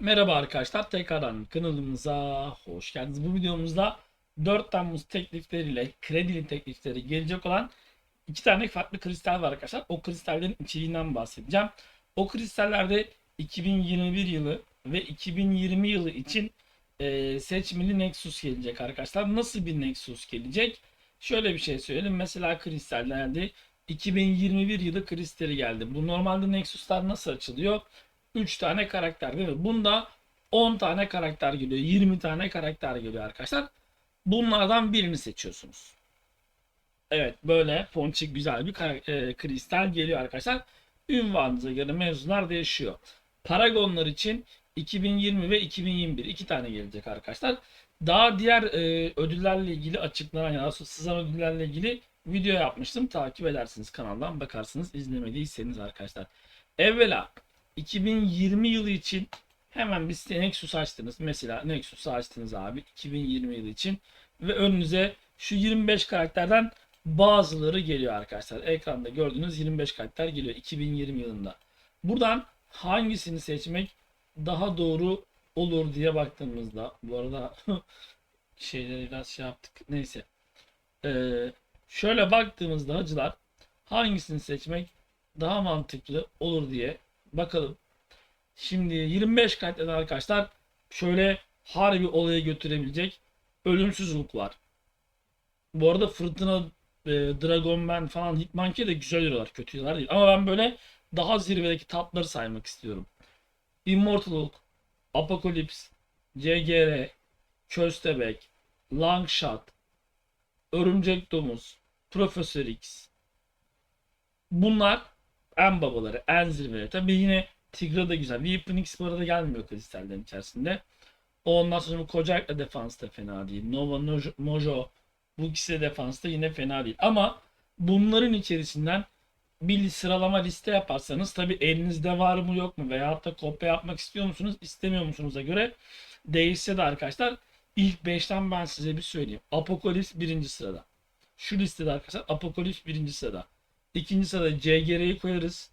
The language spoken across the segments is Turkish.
Merhaba arkadaşlar tekrardan kanalımıza hoş geldiniz. Bu videomuzda 4 Temmuz teklifleriyle kredili teklifleri gelecek olan iki tane farklı kristal var arkadaşlar. O kristallerin içeriğinden bahsedeceğim. O kristallerde 2021 yılı ve 2020 yılı için e, seçmeli Nexus gelecek arkadaşlar. Nasıl bir Nexus gelecek? Şöyle bir şey söyleyelim. Mesela kristallerde 2021 yılı kristali geldi. Bu normalde Nexus'lar nasıl açılıyor? 3 tane karakter değil mi? Bunda 10 tane karakter geliyor. 20 tane karakter geliyor arkadaşlar. Bunlardan birini seçiyorsunuz. Evet böyle ponçik güzel bir e, kristal geliyor arkadaşlar. Ünvanınıza göre mevzular değişiyor. Paragonlar için 2020 ve 2021 iki tane gelecek arkadaşlar. Daha diğer e, ödüllerle ilgili açıklanan ya da sızan ödüllerle ilgili video yapmıştım. Takip edersiniz kanaldan bakarsınız izlemediyseniz arkadaşlar. Evvela 2020 yılı için hemen bir site Nexus açtınız. Mesela Nexus'u açtınız abi 2020 yılı için ve önünüze şu 25 karakterden bazıları geliyor arkadaşlar. Ekranda gördüğünüz 25 karakter geliyor 2020 yılında. Buradan hangisini seçmek daha doğru olur diye baktığımızda bu arada şeyleri biraz şey yaptık. Neyse. Ee, şöyle baktığımızda hacılar hangisini seçmek daha mantıklı olur diye bakalım. Şimdi 25 katleden arkadaşlar şöyle harbi olaya götürebilecek ölümsüzlük var. Bu arada Fırtına, e, Dragon Man falan Hitmonkey de güzel yiyorlar. Kötü yiyorlar değil. Ama ben böyle daha zirvedeki tatları saymak istiyorum. Immortal Hulk, Apocalypse, CGR, Köstebek, Longshot, Örümcek Domuz, Profesör X. Bunlar en babaları, en zirveleri. Tabii yine Tigra da güzel. Weapon X bu arada gelmiyor kristallerin içerisinde. Ondan sonra da defans da fena değil. Nova Mojo bu ikisi de defansta yine fena değil. Ama bunların içerisinden bir sıralama liste yaparsanız tabii elinizde var mı yok mu veyahut da kopya yapmak istiyor musunuz istemiyor musunuz'a göre değişse de arkadaşlar ilk 5'ten ben size bir söyleyeyim. Apokalips birinci sırada. Şu listede arkadaşlar Apokalips birinci sırada. İkinci sırada CGR'yi koyarız.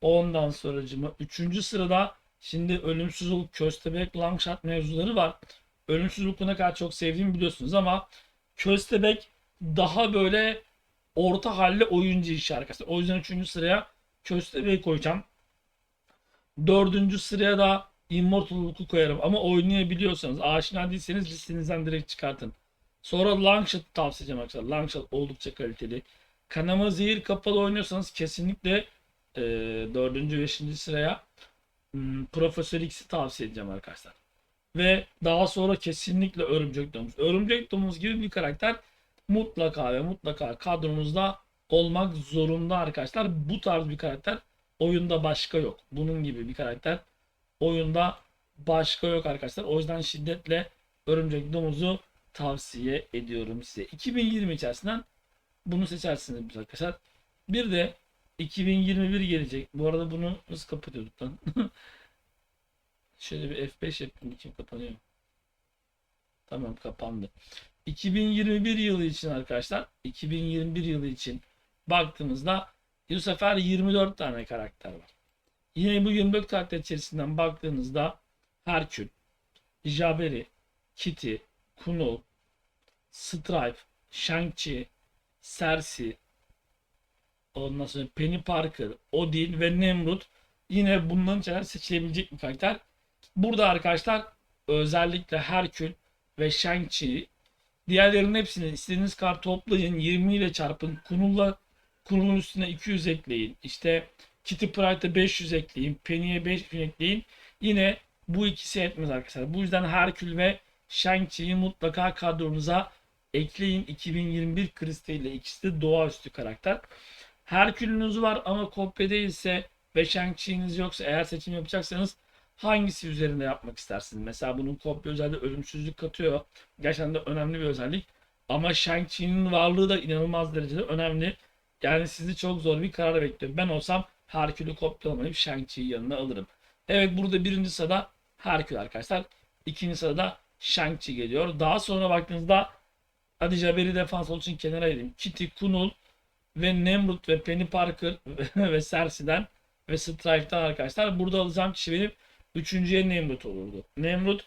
Ondan sonracıma üçüncü sırada şimdi ölümsüz Hulk, Köstebek, Longshot mevzuları var. Ölümsüz Hulk'u ne kadar çok sevdiğimi biliyorsunuz ama Köstebek daha böyle orta halli oyuncu işi arkadaşlar. O yüzden üçüncü sıraya Köstebek'i koyacağım. Dördüncü sıraya da Immortal koyarım. Ama oynayabiliyorsanız, aşina değilseniz listenizden direkt çıkartın. Sonra Longshot tavsiye edeceğim arkadaşlar. Longshot oldukça kaliteli. Kanama zehir kapalı oynuyorsanız kesinlikle e, dördüncü, beşinci sıraya hmm, Profesör X'i tavsiye edeceğim arkadaşlar. Ve daha sonra kesinlikle Örümcek Domuz. Örümcek Domuz gibi bir karakter mutlaka ve mutlaka kadronuzda olmak zorunda arkadaşlar. Bu tarz bir karakter oyunda başka yok. Bunun gibi bir karakter oyunda başka yok arkadaşlar. O yüzden şiddetle Örümcek Domuz'u tavsiye ediyorum size. 2020 içerisinden bunu seçersiniz biz arkadaşlar. Bir de 2021 gelecek. Bu arada bunu nasıl kapatıyorduk lan? Şöyle bir F5 yapayım. Kim kapanıyor? Tamam kapandı. 2021 yılı için arkadaşlar 2021 yılı için baktığımızda bu sefer 24 tane karakter var. Yine bu 24 karakter içerisinden baktığınızda Herkül, Jaberi, Kitty, Kunul, Stripe, Shang-Chi, Cersei, ondan sonra Penny Parker, Odin ve Nemrut yine bunların içerisinden seçilebilecek bir karakter. Burada arkadaşlar özellikle Herkül ve Shang-Chi Diğerlerinin hepsini istediğiniz kart toplayın. 20 ile çarpın. Kunul'la Kunul'un üstüne 200 ekleyin. İşte Kitty Pryde'a 500 ekleyin. Penny'e 5000 ekleyin. Yine bu ikisi etmez arkadaşlar. Bu yüzden Herkül ve Shang-Chi'yi mutlaka kadronuza ekleyin. 2021 Krista ile ikisi de doğaüstü karakter. Herkül'ünüz var ama kopya değilse ve Shang-Chi'niz yoksa eğer seçim yapacaksanız hangisi üzerinde yapmak istersiniz? Mesela bunun kopya özelliği ölümsüzlük katıyor. Gerçekten de önemli bir özellik. Ama Shang-Chi'nin varlığı da inanılmaz derecede önemli. Yani sizi çok zor bir karar bekliyor. Ben olsam Herkül'ü kopyalamayıp Shang-Chi'yi yanına alırım. Evet burada birinci sırada Herkül arkadaşlar. İkinci sırada Shang-Chi geliyor. Daha sonra baktığınızda hadi Jabber'i defans olduğu için kenara ayırayım. Kitty, Kunul ve Nemrut ve Penny Parker ve Cersei'den ve Strife'den arkadaşlar. Burada alacağım kişi benim Üçüncüye Nemrut olurdu. Nemrut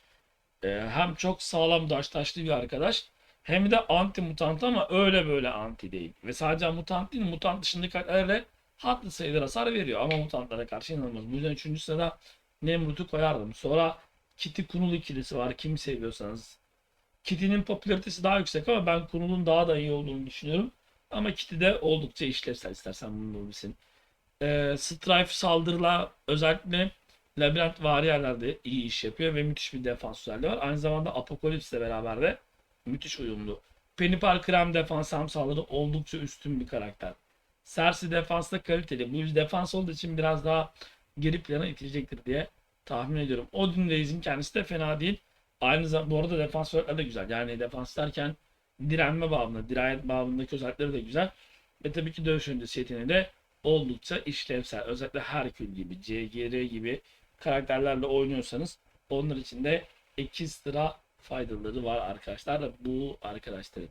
e, hem çok sağlam daş taşlı bir arkadaş hem de anti mutant ama öyle böyle anti değil. Ve sadece mutant değil mutant dışındaki karakterlerle haklı sayıda hasar veriyor ama mutantlara karşı inanılmaz. Bu yüzden üçüncü sırada Nemrut'u koyardım. Sonra Kitty Kunul ikilisi var. Kimi seviyorsanız. Kitty'nin popülaritesi daha yüksek ama ben Kunul'un daha da iyi olduğunu düşünüyorum. Ama Kitty de oldukça işlevsel istersen bunu bilsin. Ee, Strife saldırıla özellikle labirent var yerlerde iyi iş yapıyor ve müthiş bir defans özelliği var. Aynı zamanda Apocalypse ile beraber de müthiş uyumlu. Penny Parker hem defans hem saldırı oldukça üstün bir karakter. Cersei defansta kaliteli. Bu defans olduğu için biraz daha geri plana itecektir diye tahmin ediyorum. Odin Reis'in kendisi de fena değil. Aynı zamanda bu arada defans özellikleri de güzel. Yani defans derken direnme babında, dirayet babındaki özellikleri de güzel. Ve tabii ki dövüş öncesi de oldukça işlevsel. Özellikle Herkül gibi, CGR gibi karakterlerle oynuyorsanız onlar için de ekstra faydaları var arkadaşlar. Bu arkadaşların.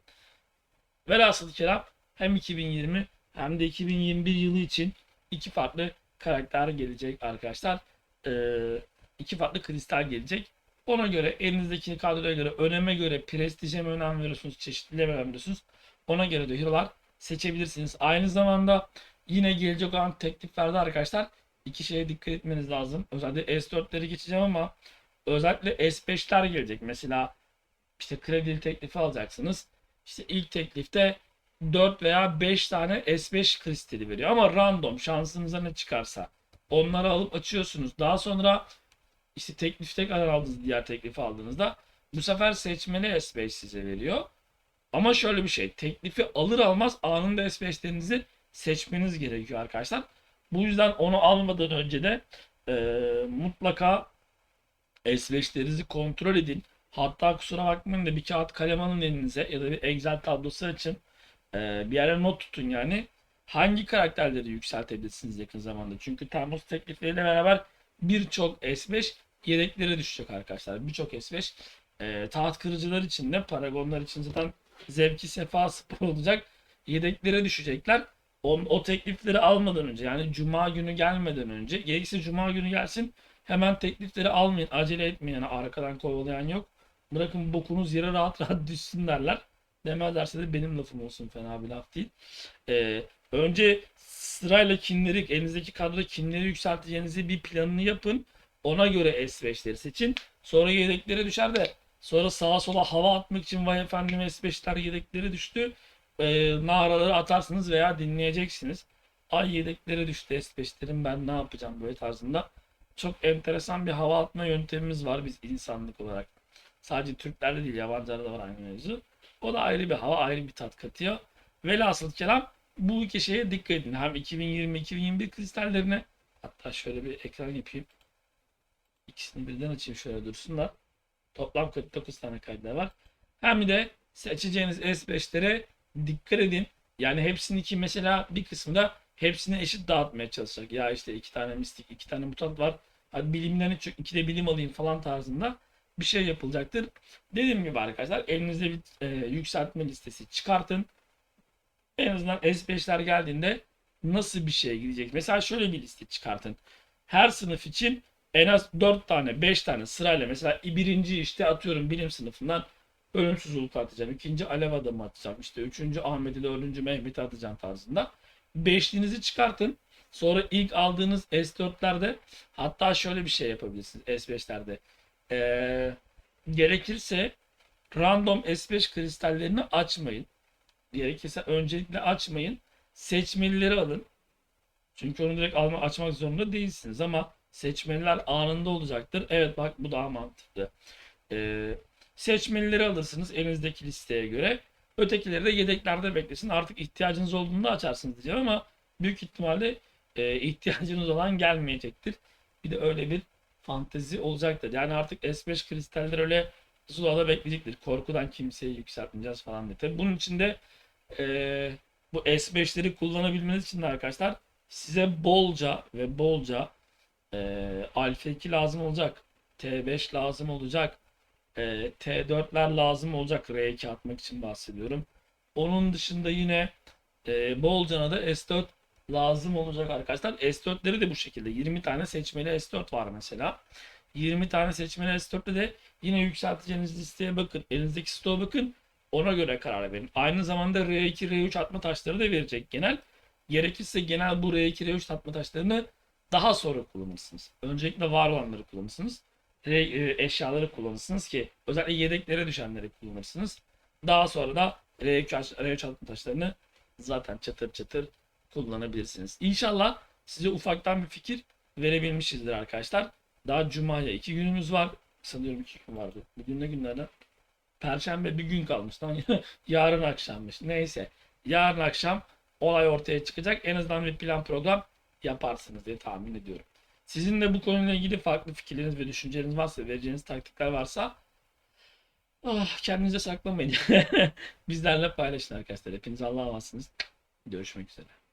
Velhasıl kelam hem 2020 hem de 2021 yılı için iki farklı karakter gelecek arkadaşlar. Ee, iki farklı kristal gelecek. Ona göre elinizdeki kadroya göre öneme göre prestije mi önem veriyorsunuz, çeşitliliğe mi önem veriyorsunuz? Ona göre de hero'lar seçebilirsiniz. Aynı zamanda yine gelecek olan tekliflerde arkadaşlar iki şeye dikkat etmeniz lazım. Özellikle S4'leri geçeceğim ama özellikle S5'ler gelecek. Mesela işte kredili teklifi alacaksınız. İşte ilk teklifte 4 veya 5 tane S5 kristali veriyor. Ama random şansınıza ne çıkarsa onları alıp açıyorsunuz. Daha sonra işte teklifte kadar aldığınız diğer teklifi aldığınızda bu sefer seçmeli S5 size veriyor. Ama şöyle bir şey teklifi alır almaz anında S5'lerinizi seçmeniz gerekiyor arkadaşlar. Bu yüzden onu almadan önce de e, mutlaka S5'lerinizi kontrol edin. Hatta kusura bakmayın da bir kağıt kalem alın elinize ya da bir Excel tablosu açın. Ee, bir yere not tutun yani. Hangi karakterleri yükseltebilirsiniz yakın zamanda? Çünkü Termos teklifleriyle beraber birçok S5 yedekleri düşecek arkadaşlar. Birçok S5 e, taht kırıcılar için de Paragonlar için zaten zevki sefa spor olacak. Yedeklere düşecekler. O, o teklifleri almadan önce yani Cuma günü gelmeden önce gerekirse Cuma günü gelsin hemen teklifleri almayın. Acele etmeyin. Yani arkadan kovalayan yok. Bırakın bokunuz yere rahat rahat düşsün derler. Demezlerse de benim lafım olsun fena bir laf değil. Ee, önce sırayla kinleri, elinizdeki kadroda kinleri yükselteceğinizi bir planını yapın. Ona göre S5'leri seçin. Sonra yedeklere düşer de sonra sağa sola hava atmak için vay efendim S5'ler yedekleri düştü. Ee, naraları atarsınız veya dinleyeceksiniz. Ay yedekleri düştü S5'lerin ben ne yapacağım böyle tarzında. Çok enteresan bir hava atma yöntemimiz var biz insanlık olarak. Sadece Türklerde değil yabancılarda da var aynı mevzu. O da ayrı bir hava, ayrı bir tat katıyor. Velhasıl kelam bu iki şeye dikkat edin. Hem 2020-2021 kristallerine hatta şöyle bir ekran yapayım. İkisini birden açayım şöyle dursunlar. Toplam 49 tane kaydı var. Hem de seçeceğiniz S5'lere dikkat edin. Yani hepsini ki mesela bir kısmı da hepsini eşit dağıtmaya çalışacak. Ya işte iki tane mistik, iki tane mutant var. Hadi bilimden çok iki de bilim alayım falan tarzında bir şey yapılacaktır. Dediğim gibi arkadaşlar elinizde bir e, yükseltme listesi çıkartın. En azından S5'ler geldiğinde nasıl bir şeye gidecek? Mesela şöyle bir liste çıkartın. Her sınıf için en az 4 tane 5 tane sırayla mesela birinci işte atıyorum bilim sınıfından ölümsüz ulti atacağım. ikinci alev adamı atacağım. İşte üçüncü Ahmet'i dördüncü Mehmet'i atacağım tarzında. Beşliğinizi çıkartın. Sonra ilk aldığınız S4'lerde hatta şöyle bir şey yapabilirsiniz S5'lerde. Ee, gerekirse random S5 kristallerini açmayın. Gerekirse öncelikle açmayın. Seçmelileri alın. Çünkü onu direkt alma, açmak zorunda değilsiniz ama seçmeliler anında olacaktır. Evet bak bu daha mantıklı. Ee, seçmelileri alırsınız elinizdeki listeye göre. Ötekileri de yedeklerde beklesin. Artık ihtiyacınız olduğunda açarsınız diyeceğim ama büyük ihtimalle e, ihtiyacınız olan gelmeyecektir. Bir de öyle bir fantezi olacaktır. Yani artık S5 kristaller öyle Zula'da bekleyecektir. Korkudan kimseyi yükseltmeyeceğiz falan diye. Tabii bunun için de e, bu S5'leri kullanabilmeniz için de arkadaşlar size bolca ve bolca e, Alfa 2 lazım olacak. T5 lazım olacak. E, T4'ler lazım olacak. R2 atmak için bahsediyorum. Onun dışında yine e, bolcana da S4 lazım olacak arkadaşlar. S4'leri de bu şekilde. 20 tane seçmeli S4 var mesela. 20 tane seçmeli S4'te de yine yükselteceğiniz listeye bakın. Elinizdeki stoğa bakın. Ona göre karar verin. Aynı zamanda R2, R3 atma taşları da verecek genel. Gerekirse genel bu R2, R3 atma taşlarını daha sonra kullanırsınız. Öncelikle var olanları kullanırsınız. E, eşyaları kullanırsınız ki özellikle yedeklere düşenleri kullanırsınız. Daha sonra da R3, R3 atma taşlarını zaten çatır çatır kullanabilirsiniz. İnşallah size ufaktan bir fikir verebilmişizdir arkadaşlar. Daha Cuma'ya iki günümüz var. Sanıyorum iki gün vardı. Bugün ne günlerden? Perşembe bir gün kalmış. Yarın akşammış. Neyse. Yarın akşam olay ortaya çıkacak. En azından bir plan program yaparsınız diye tahmin ediyorum. Sizin de bu konuyla ilgili farklı fikirleriniz ve düşünceleriniz varsa, vereceğiniz taktikler varsa ah, kendinize saklamayın. Bizlerle paylaşın arkadaşlar. Hepiniz Allah'a emansınız. Görüşmek üzere.